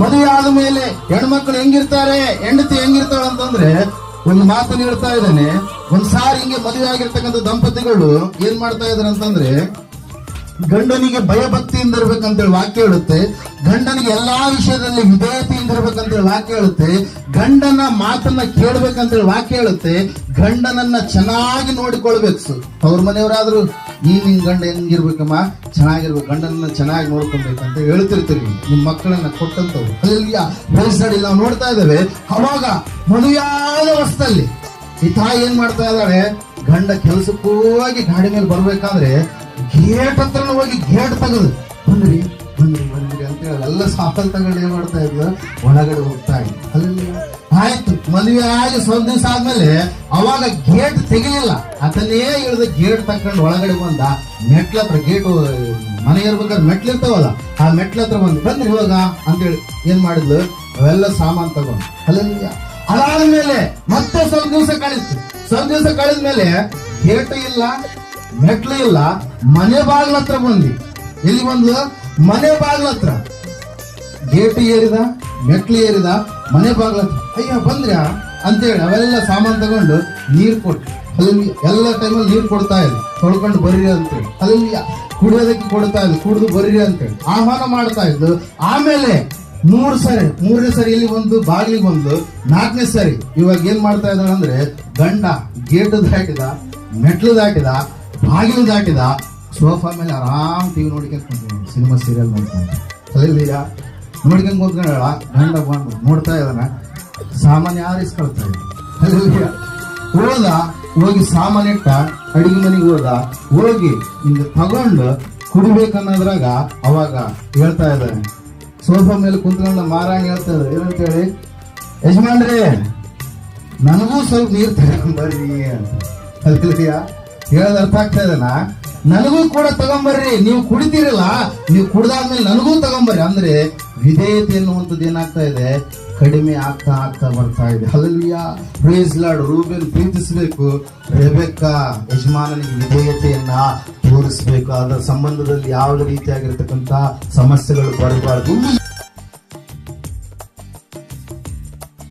ಮದುವೆ ಆದ ಮೇಲೆ ಹೆಣ್ಮಕ್ಳು ಹೆಂಗಿರ್ತಾರೆ, ಹೆಂಡತಿ ಹೆಂಗಿರ್ತಾಳೆ ಅಂತಂದ್ರೆ ಒಂದು ಮಾತನ್ನು ಹೇಳ್ತಾ ಇದ್ದಾನೆ ಒಂದ್ ಸಾರಿ ಹಿಂಗೆ ಮದುವೆ ಆಗಿರ್ತಕ್ಕಂಥ ದಂಪತಿಗಳು ಏನ್ ಮಾಡ್ತಾ ಇದಾರೆ ಅಂತಂದ್ರೆ ಗಂಡನಿಗೆ ಭಯಭಕ್ತಿಯಿಂದ ಇರ್ಬೇಕಂತೇಳಿ ವಾಕ್ಯ ಹೇಳುತ್ತೆ, ಗಂಡನಿಗೆ ಎಲ್ಲಾ ವಿಷಯದಲ್ಲಿ ವಿಧೇಯತೆಯಿಂದ ಇರ್ಬೇಕಂತೇಳಿ ವಾಕ್ಯ ಹೇಳುತ್ತೆ, ಗಂಡನ ಮಾತನ್ನ ಕೇಳ್ಬೇಕಂತೇಳಿ ವಾಕ್ಯ ಹೇಳುತ್ತೆ, ಗಂಡನನ್ನ ಚೆನ್ನಾಗಿ ನೋಡಿಕೊಳ್ಬೇಕು ಅವ್ರ ಮನೆಯವರಾದ್ರೂ, ಈ ನಿನ್ ಗಂಡ ಹೆಂಗಿರ್ಬೇಕಮ್ಮ? ಚೆನ್ನಾಗಿರ್ಬೇಕು, ಗಂಡನನ್ನ ಚೆನ್ನಾಗಿ ನೋಡ್ಕೊಬೇಕಂತ ಹೇಳ್ತಿರ್ತೀರಿ. ನಿಮ್ ಮಕ್ಕಳನ್ನ ಕೊಟ್ಟಂತವ್ರು. ಬೆಳೆಸಾಡಿ ನಾವು ನೋಡ್ತಾ ಇದ್ದೇವೆ, ಅವಾಗ ಮದುವೆಯಾದ ವಸ್ತಲ್ಲಿ ಈ ತಾಯಿ ಏನ್ ಮಾಡ್ತಾ ಇದ್ದಾಳೆ, ಗಂಡ ಕೆಲಸಕ್ಕೂ ಹೋಗಿ ಗಾಡಿ ಮೇಲೆ ಬರ್ಬೇಕಾದ್ರೆ ಗೇಟ್ ಹತ್ರ ಹೋಗಿ ಗೇಟ್ ತಗದು. ಬಂದ್ರಿ ಬಂದ್ರಿ ಬಂದ್ರಿ ಅಂತ ಹೇಳಿ ಎಲ್ಲ ಸಾಫಲ್ ತಗೊಂಡು ಏನ್ ಮಾಡ್ತಾ ಇದ್ವಿ ಒಳಗಡೆ ಹೋಗ್ತಾ ಇದ್ವಿ. ಅಲ್ಲಿ ಆಯ್ತು, ಮದುವೆ ಆಗಿ ಸ್ವಲ್ಪ ದಿವಸ ಆದ್ಮೇಲೆ ಅವಾಗ ಗೇಟ್ ತೆಗಿಲಿಲ್ಲ ಅದನ್ನೇ ಇಳಿದ ಗೇಟ್ ತಕೊಂಡು ಒಳಗಡೆ ಬಂದ, ಮೆಟ್ಲ ಹತ್ರ, ಗೇಟ್ ಮನೆ ಇರ್ಬೇಕಾದ್ರೆ ಮೆಟ್ಲು ಇರ್ತಾವಲ್ಲ, ಆ ಮೆಟ್ಲ ಹತ್ರ ಬಂದು ಬಂದ್ರಿ ಇವಾಗ ಅಂತೇಳಿ ಏನ್ ಮಾಡಿದ್ಲು? ಅವೆಲ್ಲ ಸಾಮಾನು ತಗೊಂಡು. ಅಲ್ಲಿಂದ ಅದಾದ ಮೇಲೆ ಮತ್ತೆ ಸ್ವಲ್ಪ ದಿವಸ ಕಳಿಸ್ತು. ಸ್ವಲ್ಪ ದಿವಸ ಕಳೆದ ಗೇಟ್ ಇಲ್ಲ. ಮೆಟ್ಲು ಇಲ್ಲ, ಮನೆ ಬಾಗ್ಲ ಹತ್ರ ಬಂದಿ ಎಲ್ಲಿ ಬಂದ್ಲು ಮನೆ ಬಾಗ್ಲ ಹತ್ರ. ಗೇಟ್ ಏರಿದ, ಮೆಟ್ಲು ಏರಿದ, ಮನೆ ಬಾಗ್ಲ ಹತ್ರ. ಅಯ್ಯ ಬಂದ್ರ್ಯಾ ಅಂತೇಳಿ ಅವೆಲ್ಲ ಸಾಮಾನು ತಗೊಂಡು ನೀರು ಕೊಟ್ಟು, ಅಲ್ಲಿ ಎಲ್ಲ ಟೈಮಲ್ಲಿ ನೀರು ಕೊಡ್ತಾ ಇಲ್ಲ. ತೊಳ್ಕೊಂಡು ಬರ್ರಿ ಅಂತೇಳಿ. ಅಲ್ಲಿ ಕುಡಿಯೋದಕ್ಕೆ ಕೊಡ್ತಾ ಇದ್ದು ಕುಡಿದು ಬರ್ರಿ ಅಂತೇಳಿ. ಆಹ್ವಾನ ಮಾಡ್ತಾ ಇದ್ದು, ಆಮೇಲೆ ಮೂರು ಸರಿ, ಮೂರನೇ ಸರಿ ಇಲ್ಲಿ ಒಂದು ಬಾಗಿಲಿಗೆ ಬಂದು, ನಾಲ್ಕನೇ ಸರಿ ಇವಾಗ ಏನ್ ಮಾಡ್ತಾ ಇದ್ದಾರೆ ಅಂದ್ರೆ ಗಂಡ ಗೇಟ್ ದಾಟಿದ, ಮೆಟ್ಲು ದಾಟಿದ ಬಾಗಿಲು ದಾಟಿದ ಸೋಫಾ ಮೇಲೆ ಆರಾಮ್ ಟಿವಿ ನೋಡ್ಕೊಂಡು ಸಿನಿಮಾ ಸೀರಿಯಲ್ ನೋಡ್ಕೊಂಡು. ಅಲ್ಲಿಲ್ಲ ನೋಡ್ಕೊಂಡು ಕುಂತ್ಕೊಂಡ ಗಂಡ ಬಂದು ನೋಡ್ತಾ ಇದ್ದಾನೆ. ಸಾಮಾನ್ಯ ಆರಿಸ್ಕೊಳ್ತಾ ಇದ್ದ ಹೋದ, ಹೋಗಿ ಸಾಮಾನಿಟ್ಟ ಅಡಿಗೆ ಮನೆಗೆ ಹೋದ, ಹೋಗಿ ಹಿಂಗೆ ತಗೊಂಡು ಕುಡಿಬೇಕನ್ನೋದ್ರಾಗ ಅವಾಗ ಹೇಳ್ತಾ ಇದ್ದಾನೆ. ಸೋಫಾ ಮೇಲೆ ಕುಂತ್ಕೊಂಡು ಮಾರಾಗಿ ಹೇಳ್ತಾ ಇದ್ದಾರೆ ಏನಂತ ಹೇಳಿ ಯಜಮಾನ್ರಿ, ನನಗೂ ಸ್ವಲ್ಪ ನೀರು ತಗೊಂಬರ್ರಿ ಅಂತ. ಅಲ್ಲಿಯ ಹೇಳೋದ್ ಅರ್ಥ ಆಗ್ತಾ ಇದೆನ ನನಗೂ ಕೂಡ ತಗೊಂಬರ್ರಿ. ನೀವು ಕುಡಿತೀರಲ್ಲ, ನೀವು ಕುಡ್ದಾದ್ಮೇಲೆ ನನಗೂ ತಗೊಂಬರ್ರಿ. ಅಂದ್ರೆ ವಿಧೇಯತೆ ಎನ್ನುವಂಥದ್ದು ಏನಾಗ್ತಾ ಇದೆ? ಕಡಿಮೆ ಆಗ್ತಾ ಆಗ್ತಾ ಬರ್ತಾ ಇದೆ. ಅಲ್ಲಿಯ ಪ್ರೇಸ್ ಲಾಡ್ ರೂಬೆನ್ ಪ್ರೀತಿಸಬೇಕು. ರೆಬೆಕ್ಕ, ಯಜಮಾನನಿಗೆ ವಿಧೇಯತೆಯನ್ನ ತೋರಿಸ್ಬೇಕು. ಅದರ ಸಂಬಂಧದಲ್ಲಿ ಯಾವ ರೀತಿಯಾಗಿರ್ತಕ್ಕಂಥ ಸಮಸ್ಯೆಗಳು ಬರಬಾರ್ದು.